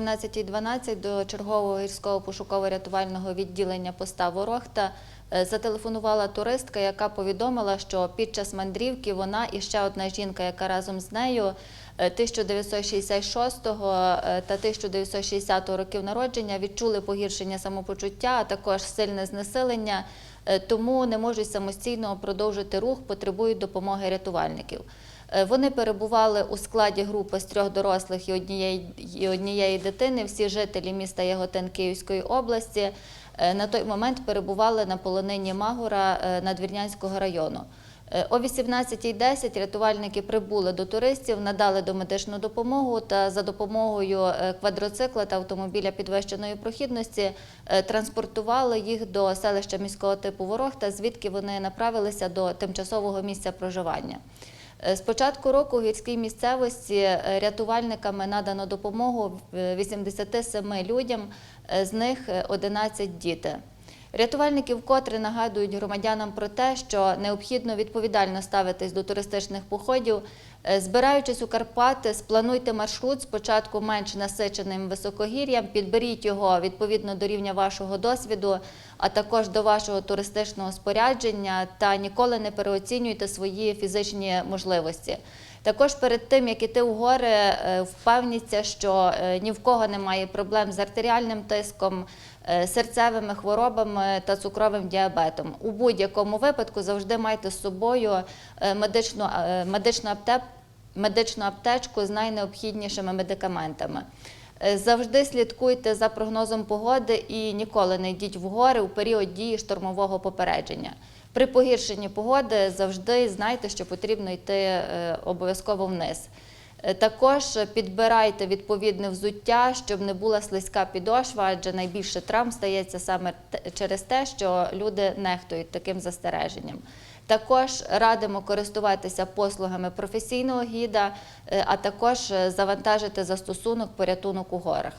17.12 до чергового гірського пошуково-рятувального відділення поста Ворохта е, зателефонувала туристка, яка повідомила, що під час мандрівки вона і ще одна жінка, яка разом з нею е, 1966 та 1960 років народження відчули погіршення самопочуття, а також сильне знесилення, е, тому не можуть самостійно продовжити рух, потребують допомоги рятувальників. Е, Вони перебували у складі групи з трьох дорослих і однієї, і однієї дитини. Всі жителі міста Яготин Київської області е, на той момент перебували на полонині Магура е, Надвірнянського району. О 18.10 рятувальники прибули до туристів, надали домедичну допомогу та за допомогою квадроцикла та автомобіля підвищеної прохідності транспортували їх до селища міського типу Ворохта, звідки вони направилися до тимчасового місця проживання. Е, З початку року в гірській місцевості е, рятувальниками надано допомогу е, 87 людям, е, з них е, 11 діти. Рятувальники вкотре нагадують громадянам про те, що необхідно відповідально ставитись до туристичних походів. Е, Збираючись у Карпати, сплануйте маршрут спочатку менш насиченим високогір'ям, підберіть його відповідно до рівня вашого досвіду, а також до вашого туристичного спорядження та ніколи не переоцінюйте свої фізичні можливості. Також перед тим, як іти у гори, е, впевніться, що е, ні в кого немає проблем з артеріальним тиском, серцевими хворобами та цукровим діабетом. У будь-якому випадку завжди майте з собою медичну, аптеп, медичну аптечку з найнеобхіднішими медикаментами. Е, Завжди слідкуйте за прогнозом погоди і ніколи не йдіть в гори у період дії штормового попередження. При погіршенні погоди завжди знайте, що потрібно йти е, обов'язково вниз. Е, Також підбирайте відповідне взуття, щоб не була слизька підошва, адже найбільше травм стається саме через те, що люди нехтують таким застереженням. Також радимо користуватися послугами професійного гіда, е, а також е, завантажити застосунок порятунок у горах.